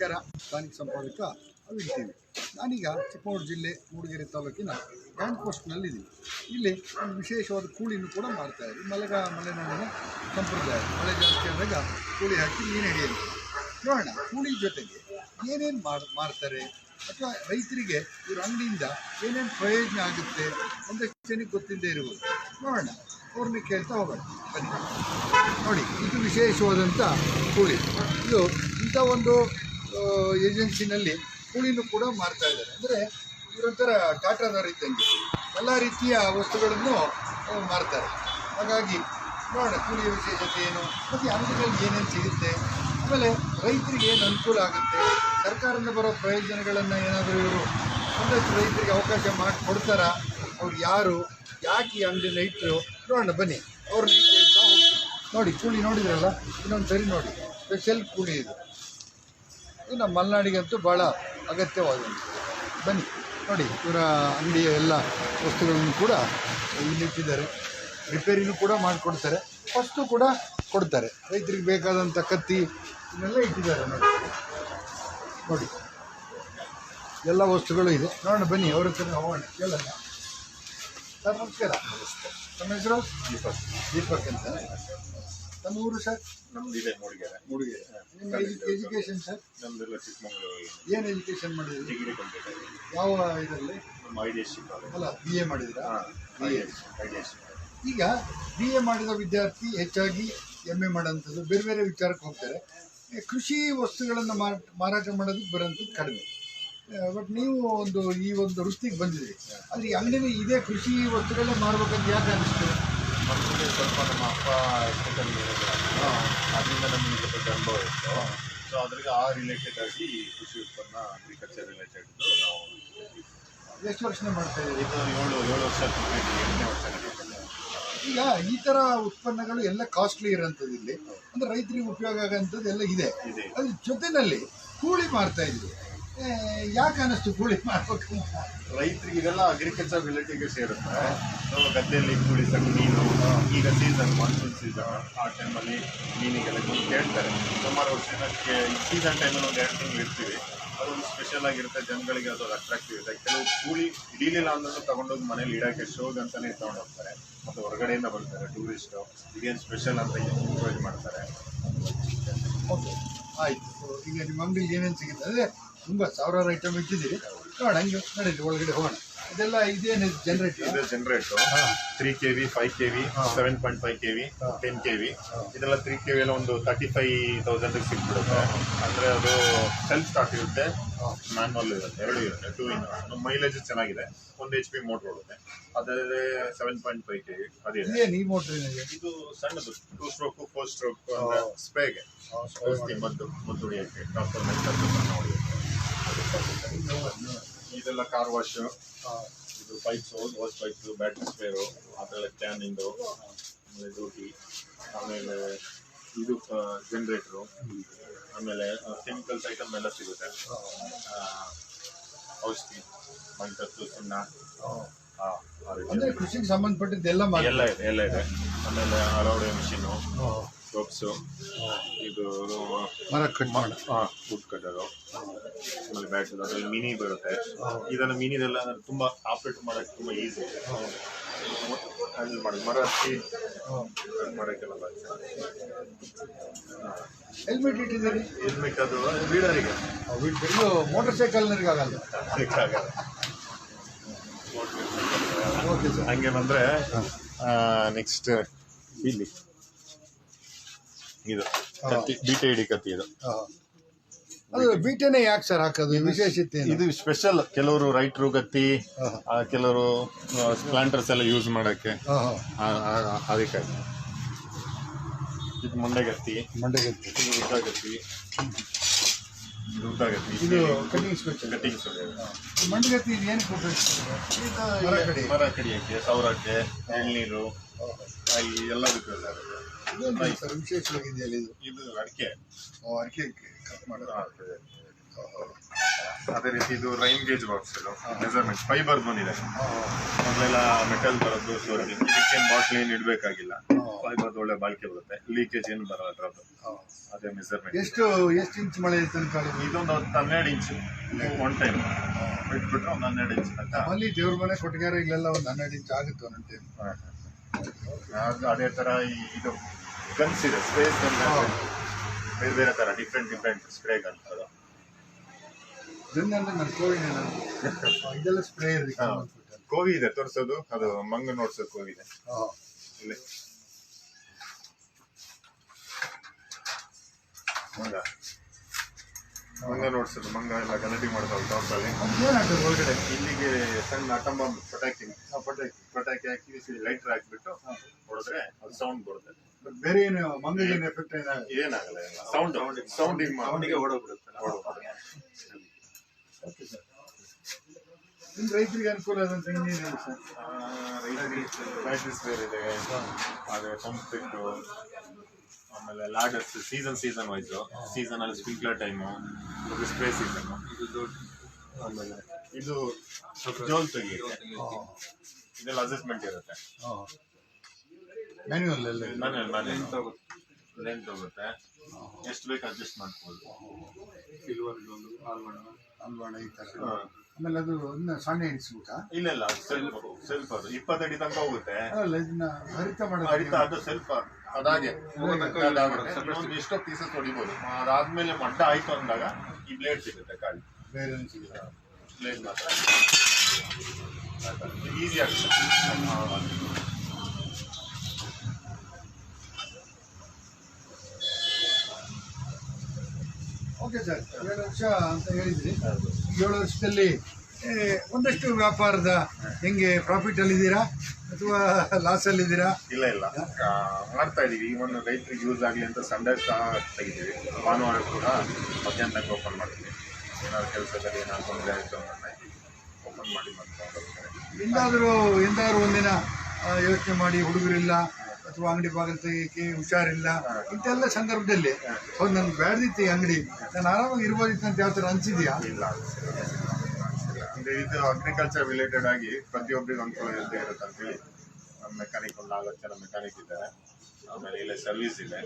ನಮಸ್ಕಾರ. ಸ್ಥಾನಿಕ ಸಂಪಾದಕ ಅವಿಡ್ತೀವಿ ನಾನೀಗ ಚಿಕ್ಕಮಗಳೂರು ಜಿಲ್ಲೆ ಮೂಡಿಗೆರೆ ತಾಲೂಕಿನ ಬ್ಯಾಂಕ್ ಪೋಸ್ಟ್ನಲ್ಲಿದ್ದೀನಿ. ಇಲ್ಲಿ ಒಂದು ವಿಶೇಷವಾದ ಕೂಳಿಯನ್ನು ಕೂಡ ಮಾಡ್ತಾರೆ ಮಲಗ ಮಲೆನಾಡಿನ ಸಂಪ್ರದಾಯ. ಮಳೆ ಜಾಸ್ತಿ ಆದಾಗ ಕೂಳಿ ಹಾಕಿ ಮೀನು ಹಿಡಿಯಲು. ನೋಡೋಣ, ಕೂಳಿ ಜೊತೆಗೆ ಏನೇನು ಮಾಡ್ ಮಾರ್ತಾರೆ ಅಥವಾ ರೈತರಿಗೆ ಇವ್ರ ಅಂಗಡಿಯಿಂದ ಏನೇನು ಪ್ರಯೋಜನ ಆಗುತ್ತೆ ಅಂತ ಜನಕ್ಕೆ ಗೊತ್ತಿಲ್ಲದೆ ಇರ್ಬೋದು. ನೋಡೋಣ, ಅವ್ರನ್ನ ಕೇಳ್ತಾ ಹೋಗೋಣ. ಬನ್ನಿ. ನೋಡಿ, ಇದು ವಿಶೇಷವಾದಂಥ ಕೂಳಿ. ಇದು ಇಂಥ ಒಂದು ಏಜೆನ್ಸಿನಲ್ಲಿ ಕೂಲಿನೂ ಕೂಡ ಮಾರ್ತಾ ಇದ್ದಾರೆ. ಅಂದರೆ ಇವರೊಂಥರ ಟಾಟಾದವ್ರ ಇದ್ದಂಗೆ ಎಲ್ಲ ರೀತಿಯ ವಸ್ತುಗಳನ್ನು ಮಾರ್ತಾರೆ. ಹಾಗಾಗಿ ನೋಡೋಣ ಕೂಲಿಯ ವಿಶೇಷತೆ ಏನು, ಮತ್ತು ಅಂಗಡಿಗಳಲ್ಲಿ ಏನೇನು ಸಿಗುತ್ತೆ. ಆಮೇಲೆ ರೈತರಿಗೆ ಏನು ಅನುಕೂಲ ಆಗುತ್ತೆ. ಸರ್ಕಾರದಿಂದ ಬರೋ ಪ್ರಯೋಜನಗಳನ್ನು ಏನಾದರೂ ಇವರು ಒಂದಷ್ಟು ರೈತರಿಗೆ ಅವಕಾಶ ಮಾಡಿ ಕೊಡ್ತಾರಾ? ಅವ್ರು ಯಾರು? ಯಾಕೆ ಈ ಅಂಗಡಿನ ಇಟ್ಟರು ನೋಡೋಣ, ಬನ್ನಿ. ಅವ್ರನ್ನ ನೋಡಿ, ಕೂಲಿ ನೋಡಿದ್ರಲ್ಲ? ಇನ್ನೊಂದು ಸರಿ ನೋಡಿ. ಸ್ಪೆಷಲ್ ಕೂಲಿ ಇದು. ಇದು ನಮ್ಮ ಮಲೆನಾಡಿಗಂತೂ ಭಾಳ ಅಗತ್ಯವಾದಂಥ ಬನ್ನಿ, ನೋಡಿ, ಇವರ ಅಂಗಡಿಯ ಎಲ್ಲ ವಸ್ತುಗಳನ್ನು ಕೂಡ ಇಲ್ಲಿಟ್ಟಿದ್ದಾರೆ ರಿಪೇರಿನೂ ಕೂಡ ಮಾಡಿಕೊಡ್ತಾರೆ. ಫಸ್ಟು ಕೂಡ ಕೊಡ್ತಾರೆ. ರೈತರಿಗೆ ಬೇಕಾದಂಥ ಕತ್ತಿ ಇದನ್ನೆಲ್ಲ ಇಟ್ಟಿದ್ದಾರೆ ನೋಡಿ. ನೋಡಿ, ಎಲ್ಲ ವಸ್ತುಗಳು ಇದೆ. ನೋಡೋಣ, ಬನ್ನಿ, ಅವ್ರ ಹತ್ರ ಹೋಗೋಣ. ಕೇಳೋಣ. ಸರ್, ನಮಸ್ಕಾರ. ನಮ್ಮ ಹೆಸರು? ದೀಪಕ್. ದೀಪಕ್ ಅಂತ. ನಮ್ಮ ಊರು ಸರ್. ನಮ್ದು ಇದೆ ಮೂಡಿಗೆರೆ. ಮೂಡಿಗೆ ನಿಮ್ಮ ಎಜುಕೇಶನ್ ಸರ್ ನಮ್ದೆಲ್ಲ ಚಿಕ್ಕಮಗಳೂರು ಏನು ಎಜುಕೇಶನ್ ಮಾಡಿದ್ರಿ? ಡಿಗ್ರಿ ಕಂಪ್ಲೀಟ್ ಆಗಿದೆ. ಯಾವ ಇದರಲ್ಲಿ? ನಮ್ಮ I D S C college ಅಲ್ಲ ಬಿ ಎ ಮಾಡಿದ್ರಾ? ಹಾಂ I S I D S ಈಗ ಬಿ ಎ ಮಾಡಿದ ವಿದ್ಯಾರ್ಥಿ ಹೆಚ್ಚಾಗಿ ಎಂ ಎ ಮಾಡೋಂಥದ್ದು ಬೇರೆ ಬೇರೆ ವಿಚಾರಕ್ಕೆ ಹೋಗ್ತಾರೆ. ಕೃಷಿ ವಸ್ತುಗಳನ್ನು ಮಾರಾಟ ಮಾರಾಟ ಮಾಡೋದಕ್ಕೆ ಬರೋಂಥದ್ದು ಕಡಿಮೆ. ಬಟ್ ನೀವು ಒಂದು ಈ ಒಂದು ವೃತ್ತಿಗೆ ಬಂದಿದ್ದೀರಿ. ಅಲ್ಲಿ ಅಂಗಡಿ ಅಂಗಡಿನ ಇದೇ ಕೃಷಿ ವಸ್ತುಗಳನ್ನ ಮಾರ್ಬೇಕಂತ ಯಾಕೆ ಅನಿಸ್ತು ನಮಗೆ ಸ್ವಲ್ಪ ನಮ್ಮ ಅಪ್ಪ ಎಸ್ಪೆಷಲಿ ಅದರಿಂದ ನಮಗೆ ಸ್ವಲ್ಪ ಅನುಭವ ಇತ್ತು. ಸೊ ಅದ್ರಿಗೆ ಆ ರಿಲೇಟೆಡ್ ಆಗಿ ಕೃಷಿ ಉತ್ಪನ್ನ ಅಗ್ರಿಕಲ್ಚರ್ ರಿಲೇಟೆಡ್ ನಾವು ಎಷ್ಟು ವರ್ಷನೇ ಮಾಡ್ತಾ ಇದ್ದೀವಿ ಇದು ಏಳು ಏಳು ವರ್ಷ ಎಂಟನೇ ವರ್ಷ ಈಗ ಈ ತರ ಉತ್ಪನ್ನಗಳು ಎಲ್ಲ ಕಾಸ್ಟ್ಲಿ ಇರೋಂಥದ್ದು ಇಲ್ಲಿ. ಅಂದ್ರೆ ರೈತರಿಗೆ ಉಪಯೋಗ ಆಗೋಂಥದ್ದು ಎಲ್ಲ ಇದೆ. ಅದ್ರ ಜೊತೆನಲ್ಲಿ ಕೂಳಿ ಮಾಡ್ತಾ ಇದ್ವಿ ಯಾಕೆ ಅನ್ನಿಸ್ತು ಕೂಳಿ ಮಾಡ್ಬೇಕು? ರೈತರಿಗೆ ಇದೆಲ್ಲ ಅಗ್ರಿಕಲ್ಚರ್ ರಿಲೇಟಿವ್ಗೆ ಸೇರುತ್ತೆ ನಾವು ಗದ್ದೆಯಲ್ಲಿ ಕೂಡಿಸಕ್ಕೆ ಮೀನು ಈಗ ಸೀಸನ್ ಮಾನ್ಸೂನ್ ಸೀಸನ್ ಆ ಟೈಮಲ್ಲಿ ಮೀನಿಗೆಲ್ಲ ಬಂದು ಕೇಳ್ತಾರೆ. ಸುಮಾರು ವರ್ಷದಿಂದ ಸೀಸನ್ ಟೈಮಲ್ಲಿ ಒಂದು ಎರಡು ತಿಂಗಳು ಇರ್ತೀವಿ. ಅದೊಂದು ಸ್ಪೆಷಲ್ ಆಗಿರುತ್ತೆ. ಜನಗಳಿಗೆ ಅದು ಅಟ್ರಾಕ್ಟಿವ್ ಇದೆ. ಕೆಲವು ಕೂಲಿ ಹಿಡೀಲಿಲ್ಲ ಅಂದ್ರೂ ತಗೊಂಡೋಗಿ ಮನೇಲಿ ಇಡೋಕ್ಕೆ ಶೋಗ್ ಅಂತಲೇ ತಗೊಂಡು ಹೋಗ್ತಾರೆ ಮತ್ತು ಹೊರಗಡೆಯಿಂದ ಬರ್ತಾರೆ ಟೂರಿಸ್ಟು ಇದೇನು ಸ್ಪೆಷಲ್ ಅಂತ ಎಂಜಾಯ್ ಮಾಡ್ತಾರೆ. ಓಕೆ ಆಯಿತು. ಈಗ ನಿಮ್ಮ ಅಂಗಡಿಲಿ ಏನೇನು ಸಿಗುತ್ತೆ? ಅಂದರೆ ತುಂಬ ಸಾವಿರಾರು ಐಟಮ್ ಇಟ್ಟಿದ್ದೀರಿ. ನೋಡೋಣ ಹಂಗೆ ನಡೀರಿ ಒಳಗಡೆ ಹೋಗೋಣ. ಇದೆಲ್ಲ ಇದೇನು ಜನರೇಟ್ ಇದೆ generate three K V five K V seven point five K V ten K V ಇದೆಲ್ಲ ತ್ರೀ ಕೆ ವಿ ಎಲ್ಲ ಒಂದು ತರ್ಟಿ ಫೈವ್ ತೌಸಂಡಿಗೆ ಸಿಕ್ಬಿಡುತ್ತೆ. ಅಂದರೆ ಅದು ಸೆಲ್ಫ್ ಸ್ಟಾರ್ಟ್ ಇರುತ್ತೆ ಮ್ಯಾನ್ವಲ್ ಇರುತ್ತೆ ಎರಡು ಇರುತ್ತೆ ಟೂ ಇನ್ ಮೈಲೇಜ್ ಚೆನ್ನಾಗಿದೆ. ಒಂದು ಎಚ್ ಪಿ ಮೋಟ್ರ್ ಓಡುತ್ತೆ ಅದೇ seven point five K V ಅದೇ. ಈ ಮೋಟ್ರ್ ಇದು? ಸಣ್ಣದು ಟೂ ಸ್ಟ್ರೋಕು ಫೋರ್ ಸ್ಟ್ರೋಕು ಸ್ಪೇಗೆ ಮದ್ದು ಹೊಡಿಯೋಕ್ಕೆ. ಡಾಕ್ಟರ್ ಸಣ್ಣ ಇದೆಲ್ಲ ಕಾರ್ ವಾಶ್ ಇದು pipes wash pipes battery spare ಅದೆಲ್ಲ ಕ್ಯಾನಿಂದು ಆಮೇಲೆ ಡ್ಯೂಟಿ ಆಮೇಲೆ ಇದು ಜನರೇಟರ್ ಆಮೇಲೆ ಕೆಮಿಕಲ್ಸ್ ಐಟಮ್ ಎಲ್ಲ ಸಿಗುತ್ತೆ. ಆ, ಔಷಧಿ ಮಂಟತ್ತು ಸುಣ್ಣ. ಆ ಕೃಷಿಗೆ ಸಂಬಂಧಪಟ್ಟಿದ್ದೆಲ್ಲ ಮಾಡಿ ಎಲ್ಲ ಇದೆ ಎಲ್ಲ ಇದೆ. ಆಮೇಲೆ ಅಲೌಡೆ ಮಿಷಿನು ರೋಪ್ಸು ಇದು ಮರ ಕಟ್ ಮಾಡಿ. ಹಾಂ ಫುಡ್ ಕಟ್ಟರು ಆಮೇಲೆ ಬ್ಯಾಟ್ರಿ ಅದರಲ್ಲಿ ಮಿನಿ ಬರುತ್ತೆ. ಇದನ್ನು ಮಿನಿದೆಲ್ಲ ತುಂಬ ಆಪ್ರೇಟ್ ಮಾಡೋಕ್ಕೆ ತುಂಬ ಈಸಿ ಹ್ಯಾಂಡಲ್ ಮಾಡಿ ಮರ ಹತ್ತಿ. ಕಟ್ ಮಾಡೋಕ್ಕೆಲ್ಲ ಹೆಲ್ಮೆಟ್ ಇಟ್ಟಿದ್ದೀರಿ? ಹೆಲ್ಮೆಟ್ ಅದು ಬೀಡರಿಗೆ ಇದು ಮೋಟರ್ ಸೈಕಲ್ನವ್ರಿಗೆ ಆಗಲ್ಲ. ಸಿಕ್ಕಾಗಲ್ಲ ಓಕೆ ಸರ್ ಹಂಗೆ ಬಂದರೆ ನೆಕ್ಸ್ಟ್ ಇಲ್ಲಿ. ಇದು ಕತ್ತಿ ಬೀಟೆ ಹಿಡಿ ಕತ್ತಿ ಇದು. ಅದು ಬೀಟೆನೇ ಯಾಕೆ ಸರ್ ಹಾಕೋದು? ವಿಶೇಷತೆ ಏನು? ಇದು ಸ್ಪೆಷಲ್ ಕೆಲವರು ರೈಟ್ರು ಗತ್ತಿ ಆ, ಕೆಲವರು ಪ್ಲಾಂಟರ್ಸ್ ಎಲ್ಲ ಯೂಸ್ ಮಾಡಕ್ಕೆ. ಅದಕ್ಕಾಗಿ ಹಾಂ. ಆ- ಆ- ಅದಕ್ಕೆ ಇದು ಮುಂಡೆಗತ್ತಿ ಮಂಡೆಗತ್ತಿ ಇದು ಉದ್ದಾಗತ್ತಿ ಇದು ಉದ್ದಾಗತ್ತಿ ಇದು ಕಟಿಂಗ್ ಸ್ಪೆಷಲ್ ಕಟಿಂಗ್ಸ್ ಮಂಡಗತ್ತಿ ಇದು ಉಪಯೋಗಿಸ್ತಾರೆ? ಮರ ಕಡಿ. ಮರ ಕಡಿಯೋಕ್ಕೆ ಸೌರಕ್ಕೆ ಎಳ್ನೀರು ಕಾಯಿ ಎಲ್ಲದಕ್ಕೂ ಎಲ್ಲ ಇರುತ್ತೆ. ಇದೇನು ಸರ್ ವಿಶೇಷವಾಗಿದೆಯಲ್ಲ ಇದು? ಇದು ಅಡಿಕೆ. ಓ, ಅಡಿಕೆ ಕಟ್ ಮಾಡೋದು? ಅದೇ. ರೀತಿ ಇದು ರೈನ್ ಗೇಜ್ ಬಾಕ್ಸ್ ಇದು. ಮೆಸರ್ಮೆಂಟ್ ಫೈಬರ್ ಬಂದಿದೆ. ಮೊದಲೆಲ್ಲ ಮೆಟಲ್ ಬರೋದು ಸ್ಟೋರೇಜ್ ಇದಕ್ಕೇನು ಬಾಟ್ಲ್ ಏನು ಇಡಬೇಕಾಗಿಲ್ಲ. ಫೈಬರ್ ಒಳ್ಳೆ ಬಾಳಿಕೆ ಬರುತ್ತೆ. ಲೀಕೇಜ್ ಏನು ಬರಲ್ಲ ಅದ್ರದ್ದು. ಅದೇ ಮೆಸರ್ಮೆಂಟ್ ಎಷ್ಟು ಎಷ್ಟು ಇಂಚ್ ಮಳೆ ತನಕ? ಇದೊಂದು ಹತ್ತು ಹನ್ನೆರಡು. ಇಂಚು ಒನ್ ಟೈಮ್ ಬಿಟ್ಬಿಟ್ರೆ ಒಂದು ಹನ್ನೆರಡು ಇಂಚ್ ತನಕ ಅಲ್ಲಿ ದೇವ್ರ ಮನೆ ಕೊಟ್ಟಿಗೆರೆ ಇಲ್ಲೆಲ್ಲ ಒಂದು ಹನ್ನೆರಡು ಇಂಚ್ ಆಗುತ್ತೆ ಒಂದೊಂದು ಟೈಮ್. ಅದು ಥರ ಈ ಇದು ಗನ್ಸ್ ಇದೆ ಸ್ಪೇಸ್ ಗನ್ ಬೇರೆ ಬೇರೆ ಥರ ಡಿಫ್ರೆಂಟ್ ಡಿಫ್ರೆಂಟ್ ಸ್ಪ್ರೇ ಗನ್ ಅದು. ಕೋವಿಡ್ ಇದೆಲ್ಲ ಸ್ಪ್ರೇ ಕೋವಿ ಇದೆ ತೋರಿಸೋದು. ಅದು ಮಂಗ ನೋಡ್ಸೋ ಕೋವಿ ಇದೆ. ಇಲ್ಲಿ ಮಂಗ ಮಂಗ ನೋಡ್ಸೋದು ಮಂಗ ಎಲ್ಲ ಗಲಾಟೆ ಮಾಡ್ತಾವೆ ಟಾಪಲ್ಲಿ ಒಳಗಡೆ? ಇಲ್ಲಿಗೆ ಸಣ್ಣ ಅಟಮ್ ಬಾಂಬ್ ಪಟಾಕಿ ಪಟಾಕಿ. ಪಟಾಕಿ ಹಾಕಿ ಲೈಟರ್ ಹಾಕಿಬಿಟ್ಟು ಹೊಡೆದ್ರೆ ಅದು ಸೌಂಡ್ ಬರುತ್ತೆ. ಬೇರೆ ಏನು ಮಂಗಗೆ ಏನು ಎಫೆಕ್ಟ್ ಏನಾಗಲ್ಲ ಏನಾಗಲ್ಲ ಸೌಂಡ್ ಸೌಂಡಿಂಗ್ ಸೌಂಡಿಗೆ ಹೊಡೋಗ್ಬಿಡುತ್ತೆ ನಿಮ್ಮ ರೈತರಿಗೆ ಅನುಕೂಲ ಆದಂತ ಇನ್ನೇನಿಲ್ಲ ಸರ್ ಬ್ಯಾಟ್ರೀಸ್ ಬೇರೆ ಇದೆ. ಹಾಗೆ ಪಂಪ್ ಸೆಟ್ಟು ಆಮೇಲೆ ladders season season wise season ಅಲ್ಲಿ ಸ್ಪ್ರಿಂಕ್ಲರ್ ಟೈಮು ಇದು ಸ್ಪ್ರೇ ಸೀಸನ್ ಆಮೇಲೆ ಇದು ಜೋಲ್ ತೆಗಿಯುತ್ತೆ. ಇದೆಲ್ಲ ಅಡ್ಜಸ್ಟ್ಮೆಂಟ್ ಇರುತ್ತೆ. ಮ್ಯಾನ್ಯುವಲ್. ಮನೆ ತಗೋ ಲೆಂತ್ ಹೋಗುತ್ತೆ ಎಷ್ಟು ಬೇಕು ಅಡ್ಜಸ್ಟ್ ಮಾಡ್ಬೋದು. ಸಿಲ್ವರ್ ಒಂದು ಆಲ್ವಣ ಆಲ್ವಣ ಈ ಥರ. ಆಮೇಲೆ ಅದು ಇನ್ನು ಸಣ್ಣ ಎಣಿಸ್ಬಿಟ್ಟ ಇಲ್ಲ ಇಲ್ಲ ಸೆಲ್ಫ್ ಸೆಲ್ಫ್ ಅದು. ಇಪ್ಪತ್ತಡಿ ತನಕ ಹೋಗುತ್ತೆ. ಅಲ್ಲ ಇದನ್ನ ಹರಿತ ಅಡಿತ ಮಾಡೋದು ಅದು ಸೆಲ್ಫ್ ಅದಾಗೆ ಎಷ್ಟೋ ಪೀಸಸ್ ಹೊಡಿಬೋದು. ಅದಾದ್ಮೇಲೆ ಮಡ್ಡ ಆಯ್ತು ಅಂದಾಗ ಈ ಬ್ಲೇಡ್ ಸಿಗುತ್ತೆ ಕಾಳಿ ಬೇರೆ ಏನು ಸಿಗುತ್ತೆ ಬ್ಲೇಡ್ ಮಾತ್ರ. ಈಸಿ ಆಗುತ್ತೆ. ಓಕೆ ಸರ್ ಏಳು ವರ್ಷ ಅಂತ ಹೇಳಿದ್ರಿ. ಏಳು ವರ್ಷದಲ್ಲಿ ಒಂದಷ್ಟು ವ್ಯಾಪಾರದ ಹೆಂಗೆ ಪ್ರಾಫಿಟ್ ಅಲ್ಲಿದ್ದೀರಾ ಅಥವಾ ಲಾಸ್ ಅಲ್ಲಿದ್ದೀರಾ ಇಲ್ಲ ಇಲ್ಲ. ಮಾಡ್ತಾ ಇದೀವಿ ಒಂದು ರೈತರಿಗೆ ಯೂಸ್ ಆಗಲಿ ಅಂತ ಸಂಡೇ ಸಹ ತೆಗಿತೀವಿ. ಭಾನುವಾರ ಕೂಡ ಮಧ್ಯಾಹ್ನ ತನಕ ಓಪನ್ ಮಾಡ್ತೀವಿ. ಏನಾದ್ರು ಕೆಲಸದಲ್ಲಿ ಏನಾದ್ರು ತೊಂದರೆ ಆಯಿತು ಓಪನ್ ಮಾಡಿ ಮತ್ತೆ ಎಂದಾದರೂ ಎಂದಾದರೂ ಒಂದಿನ ಯೋಚನೆ ಮಾಡಿ ಹುಡುಗರಿಲ್ಲ ಅಥವಾ ಅಂಗಡಿ ಬಾಗಿಲು ತೆಗಿಯಕ್ಕೆ ಹುಷಾರಿಲ್ಲ ಇಂಥೆಲ್ಲ ಸಂದರ್ಭದಲ್ಲಿ ಹೌದು ನನ್ಗೆ ಬ್ಯಾಡ್ದಿತ್ತು ಈ ಅಂಗಡಿ. ನಾನು ಆರಾಮಾಗಿ ಇರ್ಬೋದಿತ್ತು ಅಂತ ಯಾವ ಥರ ಅನಿಸಿದ್ಯಾ? ಇಲ್ಲ ಅಂದ್ರೆ ಇದು ಅಗ್ರಿಕಲ್ಚರ್ ರಿಲೇಟೆಡ್ ಆಗಿ ಪ್ರತಿಯೊಬ್ಬರಿಗೂ ಅನುಕೂಲ ಇದ್ದೇ ಇರುತ್ತೆ ಅಂತೇಳಿ ನಮ್ಮ ಮೆಕ್ಯಾನಿಕ್ ಒಂದು ನಾಲ್ಕು ಜನ ಮೆಕ್ಯಾನಿಕ್ ಇದ್ದಾರೆ. ಆಮೇಲೆ ಇಲ್ಲೇ ಸರ್ವಿಸ್ ಇದೆ.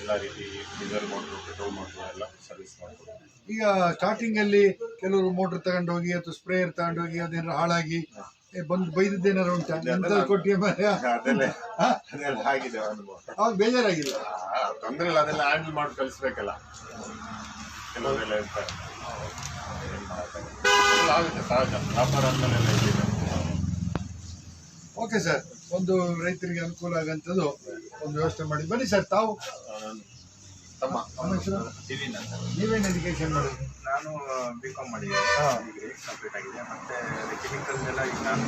ಎಲ್ಲ ರೀತಿ ಡೀಸೆಲ್ ಮೋಟ್ರು ಪೆಟ್ರೋಲ್ ಮೋಟ್ರು ಎಲ್ಲ ಸರ್ವಿಸ್ ಮಾಡ್ಕೊಡ್ತೀವಿ. ಈಗ ಸ್ಟಾರ್ಟಿಂಗಲ್ಲಿ ಕೆಲವರು ಮೋಟ್ರ್ ತಗೊಂಡೋಗಿ ಅಥವಾ ಸ್ಪ್ರೇಯರ್ ತಗೊಂಡೋಗಿ ಅದೇನಾರು ಹಾಳಾಗಿ ಬಂದು ಬೈದಿದ್ದೇನಾರು ಉಂಟಾ? ಎಂತ ಕೊಟ್ಟಿಯ ಅದೆಲ್ಲ ಅದೆಲ್ಲ ಆಗಿದೆ ಅನುಭವ ಅವಾಗ ಬೇಜಾರಾಗಿಲ್ಲ? ತೊಂದರೆ ಇಲ್ಲ ಅದೆಲ್ಲ ಹ್ಯಾಂಡಲ್ ಮಾಡಿ ಕಳಿಸ್ಬೇಕಲ್ಲ. ಕೆಲವರೆಲ್ಲ ಇರ್ತಾರೆ ಏನ್ ಮಾಡಕ್ಕಾಗಲ್ಲ. ಎಲ್ಲ ಆಗುತ್ತೆ ಸಹಜ ವ್ಯಾಪಾರ ಅಂದ್ಮೇಲೆ ಎಲ್ಲ ಓಕೆ ಸರ್ ಒಂದು ರೈತರಿಗೆ ಅನುಕೂಲ ಆಗಂತದ್ದು ಒಂದು ವ್ಯವಸ್ಥೆ ಮಾಡಿ. ಬನ್ನಿ ಸರ್ ತಾವು. ತಮ್ಮ ದಿಲ್ಲಿಂದ ಅಂತ. ನೀವೇನು ಎಜುಕೇಶನ್ ಮಾಡಿದ್ರಿ ನಾನು ಬಿ ಕಾಮ್ ಮಾಡಿದ್ದೀನಿ ಡಿಗ್ರಿ ಕಂಪ್ಲೀಟ್ ಆಗಿದೆ. ಮತ್ತೆ ಕೆಮಿಕಲ್ ಎಲ್ಲ ಈಗ ನಾನು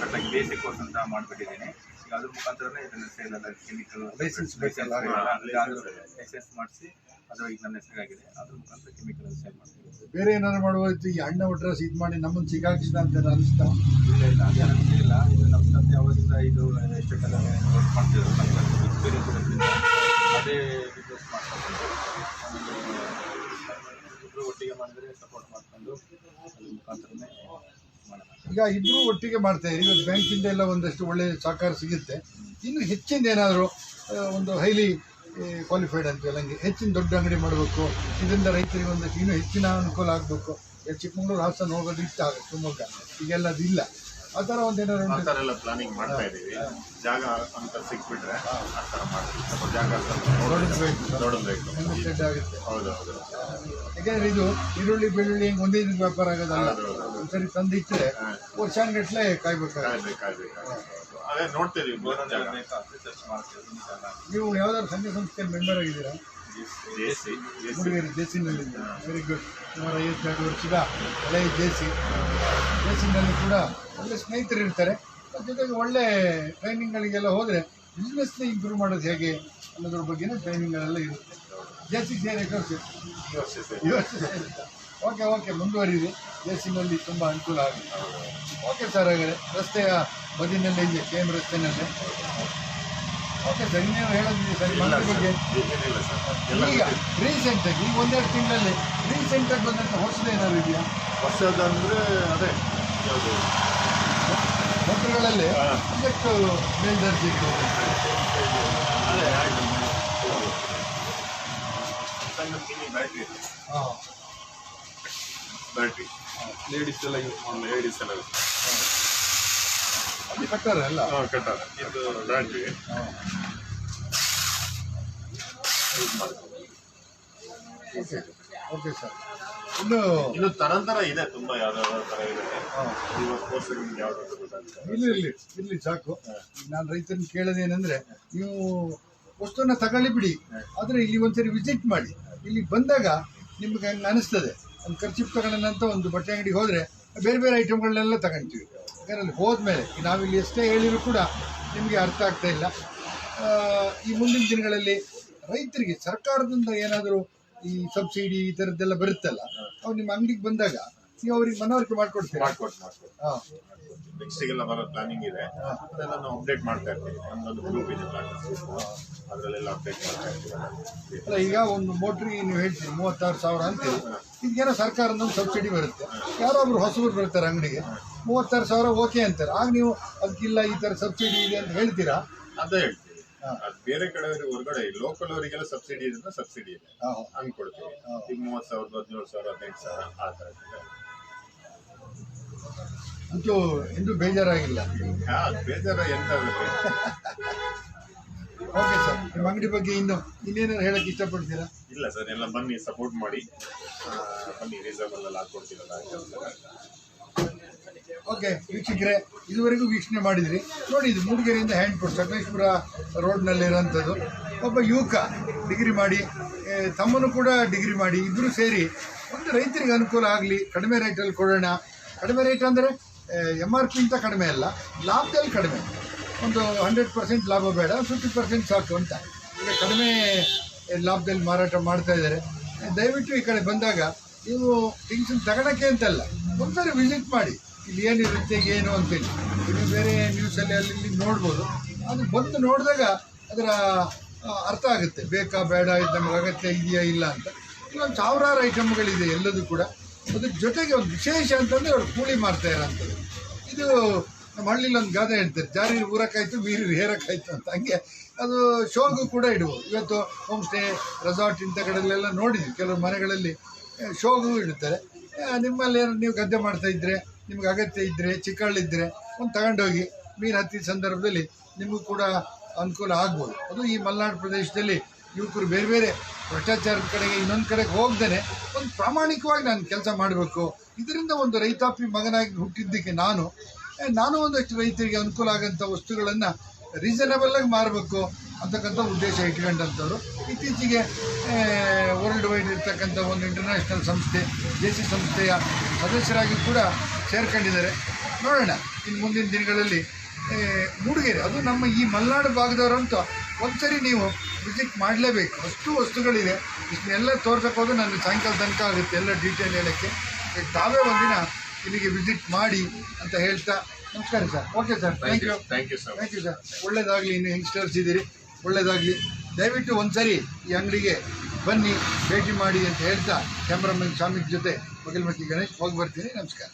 ಕರೆಕ್ಟಾಗಿ ಬೇಸಿಕ್ ಕೋರ್ಸ್ ಅಂತ ಮಾಡಿಬಿಟ್ಟಿದ್ದೀನಿ. ಈಗ ಅದ್ರ ಮುಖಾಂತರನೇ ಇದನ್ನ ಸೇಲ್ ಎಲ್ಲ ಕೆಮಿಕಲ್ ಲೈಸೆನ್ಸ್ ಬೇಕಲ್ಲ? ಲೈಸೆನ್ಸ್ ಮಾಡಿಸಿ ಅದು ಈಗ ನನ್ನ ಹೆಸರಾಗಿದೆ ಅದ್ರ ಮುಖಾಂತರ ಕೆಮಿಕಲ್ ಸೇಲ್ ಮಾಡ್ತೀನಿ. ಬೇರೆ ಏನಾದ್ರು ಮಾಡುವ ಈ ಅಣ್ಣ ಅಡ್ರೆಸ್ ಇದು ಮಾಡಿ ನಮ್ಮನ್ನು ಸಿಕ್ಕಾಕಿಸಿದ ಅಂತ ಅನಿಸ್ತಾ ಇಲ್ಲ ಇಲ್ಲ ಅದೇ ಇಲ್ಲ. ಇದು ನಮ್ಮ ತಂದೆ ಅವಾಗಿಂದ ಇದು ಎಸ್ಟೇಟೆಲ್ಲ ವರ್ಕ್ ಮಾಡ್ತಿದ್ರು. ಎಕ್ಸ್ಪೀರಿಯನ್ಸ್ ಇರೋದ್ರಿಂದ. ಅದೇ ಬಿಸ್ನೆಸ್ ಮಾಡ್ಕೊಂಡು ಇಬ್ಬರು ಒಟ್ಟಿಗೆ ಮಾಡಿದ್ರೆ ಸಪೋರ್ಟ್ ಮಾಡ್ಕೊಂಡು ಅದ್ರ ಮುಖಾಂತರನೇ ಈಗ ಇಬ್ಬರು ಒಟ್ಟಿಗೆ ಮಾಡ್ತಾ ಇದ್ದೀವಿ ಇವತ್ತು ಬ್ಯಾಂಕಿಂದ ಎಲ್ಲ ಒಂದಷ್ಟು ಒಳ್ಳೆಯ ಸಹಕಾರ ಸಿಗುತ್ತೆ. ಇನ್ನು ಹೆಚ್ಚಿನ ಏನಾದರೂ ಒಂದು ಹೈಲಿ ಕ್ವಾಲಿಫೈಡ್ ಅಂತೀವಲ್ಲ ಹಂಗೆ ಹೆಚ್ಚಿನ ದೊಡ್ಡ ಅಂಗಡಿ ಮಾಡಬೇಕು. ಇದರಿಂದ ರೈತರಿಗೆ ಒಂದಷ್ಟು ಇನ್ನೂ ಹೆಚ್ಚಿನ ಅನುಕೂಲ ಆಗಬೇಕು. ಚಿಕ್ಕಮಗಳೂರು ಹಾಸನ ಹೋಗೋದು ಇಷ್ಟ ಆಗುತ್ತೆ ಶಿವಮೊಗ್ಗ ಈಗೆಲ್ಲ ಅದಿಲ್ಲ ಆ ಥರ ಒಂದು ಏನಾದ್ರು ಆ ಥರ ಎಲ್ಲ ಪ್ಲಾನಿಂಗ್ ಮಾಡ್ತಾ ಇದ್ದೀವಿ. ಜಾಗ ಅಂತ ಸಿಕ್ಬಿಟ್ರೆ ಆ ಥರ ಮಾಡ್ತೀವಿ. ಸ್ವಲ್ಪ ಜಾಗ ನೋಡಬೇಕು ದೊಡ್ಡದು ಬೇಕು. ದೊಡ್ಡದು ಸೆಟ್ ಆಗುತ್ತೆ? ಹೌದು ಹೌದು. ಯಾಕೆಂದ್ರೆ ಇದು ಈರುಳ್ಳಿ ಬೆಳ್ಳುಳ್ಳಿ ಹಿಂಗೆ ಒಂದೇ ದಿನ ವ್ಯಾಪಾರ ಆಗೋದಲ್ಲ ಸರಿ ತಂದಿಟ್ಟರೆ ವರ್ಷಾನ್ಗಟ್ಲೆ ಕಾಯ್ಬೇಕಾಗುತ್ತೆ. ಕಾಯ್ಬೇಕು ಕಾಯ್ಬೇಕು ಅದೇ ನೋಡ್ತೀವಿ. ನೀವು ಯಾವ್ದಾದ್ರು ಸಂಘ ಸಂಸ್ಥೆ ಮೆಂಬರ್ ಆಗಿದ್ದೀರಾ? ಮೂಡಿಗೆರೆ ಜೇಸಿನಲ್ಲಿ ವೆರಿ ಗುಡ್ ಸುಮಾರು ಐವತ್ತೆರಡು ವರ್ಷದ ಹಳೆಯ ಜೇಸಿ. ಜೇಸಿನಲ್ಲಿ ಕೂಡ ಒಳ್ಳೆ ಸ್ನೇಹಿತರು ಇರ್ತಾರೆ. ಜೊತೆಗೆ ಒಳ್ಳೆ ಟ್ರೈನಿಂಗ್ಗಳಿಗೆಲ್ಲ ಹೋದರೆ ಬಿಸ್ನೆಸ್ನ ಇಂಪ್ರೂವ್ ಮಾಡೋದು ಹೇಗೆ ಅನ್ನೋದ್ರ ಬಗ್ಗೆನೇ ಟ್ರೈನಿಂಗ್ಗಳೆಲ್ಲ ಇರುತ್ತೆ. ಜೇಸಿ ಸೇರಿ ಎಷ್ಟು ವರ್ಷ ಈ ವರ್ಷ ಈ ವರ್ಷ ಸೇರಿದ್ದ ಓಕೆ ಓಕೆ ಮುಂದುವರಿರಿ ಜೇಸಿನಲ್ಲಿ ತುಂಬ ಅನುಕೂಲ ಆಗುತ್ತೆ. ಓಕೆ ಸರ್ ಹಾಗಾದರೆ ರಸ್ತೆಯ ಬದಿನಲ್ಲೇ ಇದೆ ಸೇಮ್ ರಸ್ತೆಯಲ್ಲೇ ರಸ್ತೆನಲ್ಲೇ? ಓಕೆ ಸರ್ ಹೇಳೋದಿದೆ ಬಗ್ಗೆ. ಏನಿಲ್ಲ ಈಗ ರೀಸೆಂಟಾಗಿ ಈಗ ಒಂದೆರಡು ತಿಂಗಳಲ್ಲಿ ರೀಸೆಂಟಾಗಿ ಬಂದಂಥ ಹೊಸದು ಏನಾದ್ರು ಇದೆಯಾ? ಹೊಸದಂದ್ರೆ ಅದೇ ಯಾವುದು? ಮಕ್ಕಳುಗಳಲ್ಲಿ ಮೇಲ್ದರ್ಜೆಗೆ ಅದೇ ಆಯ್ತು. ಸಣ್ಣ ಮಿನಿ ಬ್ಯಾಟ್ರಿ ಹಾಂ. ಬ್ಯಾಟ್ರಿ. ಲೇಡೀಸ್ ಎಲ್ಲ ಯೂಸ್ ಮಾಡಿ ಲೇಡೀಸ್ ಎಲ್ಲ ಯೂಸ್ ಕಟ್ಟಾರೆ ಅಲ್ಲ? ಹಾಂ ಕಟ್ಟಾರೆ. ಇದು ಬ್ಯಾಟ್ರಿ ಓಕೆ ಓಕೆ ಸರ್. ಇನ್ನು ಇನ್ನು ತರಂತರ ಇದೆ ತುಂಬಾ ಯಾವ್ದಾವ ತರ ಇದೆ. ಕೋರ್ಸ್ ನಿಮ್ಗೆ ಯಾವ್ದಾದ್ರು ಗೊತ್ತಾಗ್ತದೆ ಇಲ್ಲಿ ಇರಲಿ ಇರಲಿ ಸಾಕು. ನಾನು ರೈತನ ಏನಂದ್ರೆ ನೀವು ವಸ್ತುವನ್ನ ತಗೊಳ್ಳಿ ಬಿಡಿ ಆದರೆ ಇಲ್ಲಿ ಒಂದ್ಸರಿ ವಿಸಿಟ್ ಮಾಡಿ. ಇಲ್ಲಿ ಬಂದಾಗ ನಿಮ್ಗೆ ಹಂಗೆ ಅನಿಸ್ತದೆ. ಒಂದು ಖರ್ಚಿಪ್ ತಗೊಳ್ಳೋಣ ಅಂತ ಒಂದು ಬಟ್ಟೆ ಅಂಗಡಿಗೆ ಹೋದರೆ ಬೇರೆ ಬೇರೆ ಐಟಮ್ಗಳನ್ನೆಲ್ಲ ತಗೊಂತೀವಿ. ಯಾಕಂದ್ರೆ ಹೋದ್ಮೇಲೆ ನಾವಿಲ್ಲಿ ಎಷ್ಟೇ ಹೇಳಿದ್ರು ಕೂಡ ನಿಮಗೆ ಅರ್ಥ ಆಗ್ತಾ ಇಲ್ಲ. ಈ ಮುಂದಿನ ದಿನಗಳಲ್ಲಿ ರೈತರಿಗೆ ಸರ್ಕಾರದಿಂದ ಏನಾದರೂ ಈ ಸಬ್ಸಿಡಿ ಈ ಥರದ್ದೆಲ್ಲ ಬರುತ್ತಲ್ಲ, ಅವ್ರು ನಿಮ್ಮ ಅಂಗಡಿಗೆ ಬಂದಾಗ ನೀವು ಅವ್ರಿಗೆ ಮನವರಿಕೆ ಮಾಡ್ಕೊಡ್ತೀರಾ? ಮಾಡ್ಕೊಟ್ಟು ಮಾಡ್ಕೊಟ್ಟು ನೆಕ್ಸ್ಟಿಗೆಲ್ಲ ಬರೋ ಪ್ಲಾನಿಂಗ್ ಇದೆ. ಅದೆಲ್ಲ ನಾವು ಅಪ್ಡೇಟ್ ಮಾಡ್ತಾ ಇರ್ತೀವಿ. ನಮ್ಮದೊಂದು ಗ್ರೂಪ್ ಇದೆ ಅದರಲ್ಲೆಲ್ಲ ಅಪ್ಡೇಟ್ ಮಾಡ್ತಾ ಇರ್ತೀವಿ. ಅಲ್ಲ ಈಗ ಒಂದು ಮೋಟ್ರಿಗೆ ನೀವು ಹೇಳ್ತೀವಿ ಮೂವತ್ತಾರು ಸಾವಿರ ಅಂತೀವಿ ಇದಕ್ಕೇನೋ ಸರ್ಕಾರದ ಒಂದು ಸಬ್ಸಿಡಿ ಬರುತ್ತೆ. ಯಾರೋ ಒಬ್ರು ಹೊಸಬರು ಬರ್ತಾರೆ ಅಂಗಡಿಗೆ ಮೂವತ್ತಾರು ಸಾವಿರ ಓಕೆ ಅಂತಾರೆ. ಆಗ ನೀವು ಅದಕ್ಕಿಲ್ಲ ಈ ಥರ ಸಬ್ಸಿಡಿ ಇದೆ ಅಂತ ಹೇಳ್ತೀರಾ? ಅದೇ ಹೇಳ್ತೀವಿ. ಅದು ಬೇರೆ ಕಡೆ ಹೊರಗಡೆ ಲೋಕಲ್ ಅವರಿಗೆಲ್ಲ ಸಬ್ಸಿಡಿ ಇದೆ ಸಬ್ಸಿಡಿ ಇದೆ. ಹಾಂ. ಹಂಗೆ ಕೊಡ್ತೀವಿ. ಈಗ ಮೂವತ್ತು ಸಾವಿರದ ಹದಿನೇಳು ಸಾವಿರ ಹದಿನೆಂಟು ಸಾವಿರ ಆ ಥರ. ಅಂತೂ ಎಂದು ಬೇಜಾರಾಗಿಲ್ಲ. ಬೇಜಾರ ಎಂತ ಓಕೆ ಸರ್ ನಿಮ್ಮ ಅಂಗಡಿ ಬಗ್ಗೆ ಇನ್ನು ಇನ್ನೇನಾದ್ರು ಹೇಳಕ್ಕೆ ಇಷ್ಟಪಡ್ತೀರಾ? ಇಲ್ಲ ಸರ್ ಎಲ್ಲ ಬನ್ನಿ ಸಪೋರ್ಟ್ ಮಾಡಿ. ಬನ್ನಿ ರೀಸನಬಲ್ ಅಲ್ಲಿ ಹಾಕೊಡ್ತೀರಲ್ಲ ಓಕೆ ವೀಕ್ಷಕರೇ ಇದುವರೆಗೂ ವೀಕ್ಷಣೆ ಮಾಡಿದ್ರಿ. ನೋಡಿ ಇದು ಮೂಡಿಗೆರೆಯಿಂದ ಹ್ಯಾಂಡ್ಪೋರ್ಟ್ ಸಕಲೇಶ್ಪುರ ರೋಡ್ನಲ್ಲಿರೋಂಥದ್ದು ಒಬ್ಬ ಯುವಕ ಡಿಗ್ರಿ ಮಾಡಿ ತಮ್ಮನ್ನು ತಮ್ಮನು ಕೂಡ ಡಿಗ್ರಿ ಮಾಡಿ ಇಬ್ಬರು ಸೇರಿ ಒಂದು ರೈತರಿಗೆ ಅನುಕೂಲ ಆಗಲಿ ಕಡಿಮೆ ರೇಟಲ್ಲಿ ಕೊಡೋಣ. ಕಡಿಮೆ ರೇಟ್ ಅಂದರೆ ಎಂ ಆರ್ ಪಿಂತ ಕಡಿಮೆ ಅಲ್ಲ, ಲಾಭದಲ್ಲಿ ಕಡಿಮೆ. ಒಂದು ಹಂಡ್ರೆಡ್ ಪರ್ಸೆಂಟ್ ಲಾಭ ಬೇಡ ಫಿಫ್ಟಿ ಪರ್ಸೆಂಟ್ ಸಾಕು ಅಂತ. ಈಗ ಕಡಿಮೆ ಲಾಭದಲ್ಲಿ ಮಾರಾಟ ಮಾಡ್ತಾ ಇದ್ದಾರೆ. ದಯವಿಟ್ಟು ಈ ಕಡೆ ಬಂದಾಗ ನೀವು ಥಿಂಗ್ಸ್ ತಗೊಳಕ್ಕೆ ಅಂತಲ್ಲ, ಒಂದ್ಸರಿ ವಿಸಿಟ್ ಮಾಡಿ. ಇಲ್ಲಿ ಏನಿರುತ್ತೆ, ಏನು ಅಂತೇಳಿ. ನೀವು ಬೇರೆ ನ್ಯೂಸಲ್ಲಿ ಅಲ್ಲಿ ಇಲ್ಲಿ ನೋಡ್ಬೋದು. ಅದು ಬಂದು ನೋಡಿದಾಗ ಅದರ ಅರ್ಥ ಆಗುತ್ತೆ. ಬೇಕಾ, ಬೇಡ ಇದು ನಮಗೆ ಅಗತ್ಯ ಇದೆಯಾ, ಇಲ್ಲ ಅಂತ. ಇನ್ನೊಂದು ಸಾವಿರಾರು ಐಟಮ್ಗಳಿದೆ ಎಲ್ಲದೂ ಕೂಡ. ಅದ್ರ ಜೊತೆಗೆ ಒಂದು ವಿಶೇಷ ಅಂತಂದರೆ ಅವ್ರು ಕೂಲಿ ಮಾಡ್ತಾ ಇರೋಂಥದ್ದು. ಇದು ನಮ್ಮ ಹಳ್ಳಿಲಿ ಒಂದು ಗಾದೆ ಹೇಳ್ತಾರೆ ಜಾರಿ ಊರಕ್ಕಾಯ್ತು ಮೀರಿ ಹೇರಕ್ಕಾಯ್ತು ಅಂತ. ಹಂಗೆ ಅದು ಶೋಗು ಕೂಡ ಇಡ್ಬೋದು. ಇವತ್ತು ಹೋಮ್ ಸ್ಟೇ, ರೆಸಾರ್ಟ್ ಇಂಥ ಕಡೆಗಳೆಲ್ಲ ನೋಡಿದ್ವಿ. ಕೆಲವು ಮನೆಗಳಲ್ಲಿ ಶೋಗು ಇಡ್ತಾರೆ ನಿಮ್ಮಲ್ಲಿ ನೀವು ಗದ್ದೆ ಮಾಡ್ತಾ ಇದ್ರೆ, ನಿಮ್ಗೆ ಅಗತ್ಯ ಇದ್ದರೆ ಚಿಕ್ಕಳ್ಳಿದ್ರೆ ಒಂದು ತಗೊಂಡೋಗಿ ಮೀನು ಹತ್ತಿದ ಸಂದರ್ಭದಲ್ಲಿ ನಿಮಗೂ ಕೂಡ ಅನುಕೂಲ ಆಗ್ಬೋದು. ಅದು ಈ ಮಲೆನಾಡು ಪ್ರದೇಶದಲ್ಲಿ ಯುವಕರು ಬೇರೆ ಬೇರೆ ಭ್ರಷ್ಟಾಚಾರದ ಕಡೆಗೆ ಇನ್ನೊಂದು ಕಡೆಗೆ ಹೋಗ್ದೇನೆ ಒಂದು ಪ್ರಾಮಾಣಿಕವಾಗಿ ನಾನು ಕೆಲಸ ಮಾಡಬೇಕು. ಇದರಿಂದ ಒಂದು ರೈತಾಪಿ ಮಗನಾಗಿ ಹುಟ್ಟಿದ್ದಕ್ಕೆ ನಾನು ನಾನು ಒಂದಷ್ಟು ರೈತರಿಗೆ ಅನುಕೂಲ ಆಗೋಂಥ ವಸ್ತುಗಳನ್ನು ರೀಸನಬಲ್ ಆಗಿ ಮಾರಬೇಕು ಅಂತಕ್ಕಂಥ ಉದ್ದೇಶ ಇಟ್ಕೊಂಡಂಥವ್ರು. ಇತ್ತೀಚೆಗೆ ವರ್ಲ್ಡ್ ವೈಡ್ ಇರ್ತಕ್ಕಂಥ ಒಂದು ಇಂಟರ್ನ್ಯಾಷನಲ್ ಸಂಸ್ಥೆ, ದೇಶಿ ಸಂಸ್ಥೆಯ ಸದಸ್ಯರಾಗಿ ಕೂಡ ಸೇರ್ಕೊಂಡಿದ್ದಾರೆ. ನೋಡೋಣ ಇನ್ನು ಮುಂದಿನ ದಿನಗಳಲ್ಲಿ ಮೂಡಿಗೆರೆ, ಅದು ನಮ್ಮ ಈ ಮಲೆನಾಡು ಭಾಗದವರಂತೂ ಒಂದ್ಸರಿ ನೀವು ವಿಸಿಟ್ ಮಾಡಲೇಬೇಕು. ಅಷ್ಟು ವಸ್ತುಗಳಿದೆ ಇಷ್ಟನ್ನೆಲ್ಲ ತೋರ್ಸಕ್ಕೆ ಹೋದ್ರೆ ನನ್ನ ಸಾಯಂಕಾಲ ತನಕ ಆಗುತ್ತೆ ಎಲ್ಲ ಡೀಟೇಲ್ ಹೇಳೋಕ್ಕೆ. ತಾವೇ ಒಂದಿನ ಇಲ್ಲಿಗೆ ವಿಸಿಟ್ ಮಾಡಿ ಅಂತ ಹೇಳ್ತಾ ನಮಸ್ಕಾರ sir okay sir thank you thank you sir thank you sir ಒಳ್ಳೇದಾಗಲಿ ಇನ್ನು ಯಂಗ್ಸ್ಟರ್ಸ್ ಇದ್ದೀರಿ. ಒಳ್ಳೇದಾಗಲಿ. ದಯವಿಟ್ಟು ಒಂದ್ಸರಿ ಈ ಅಂಗಡಿಗೆ ಬನ್ನಿ ಭೇಟಿ ಮಾಡಿ ಅಂತ ಹೇಳ್ತಾ ಕ್ಯಾಮ್ರಾಮನ್ ಸ್ವಾಮಿ ಜೊತೆ. ಬಗಲ್ಮಕ್ಕಿ ಗಣೇಶ್ ಹೋಗಿ ಬರ್ತೀನಿ. ನಮಸ್ಕಾರ.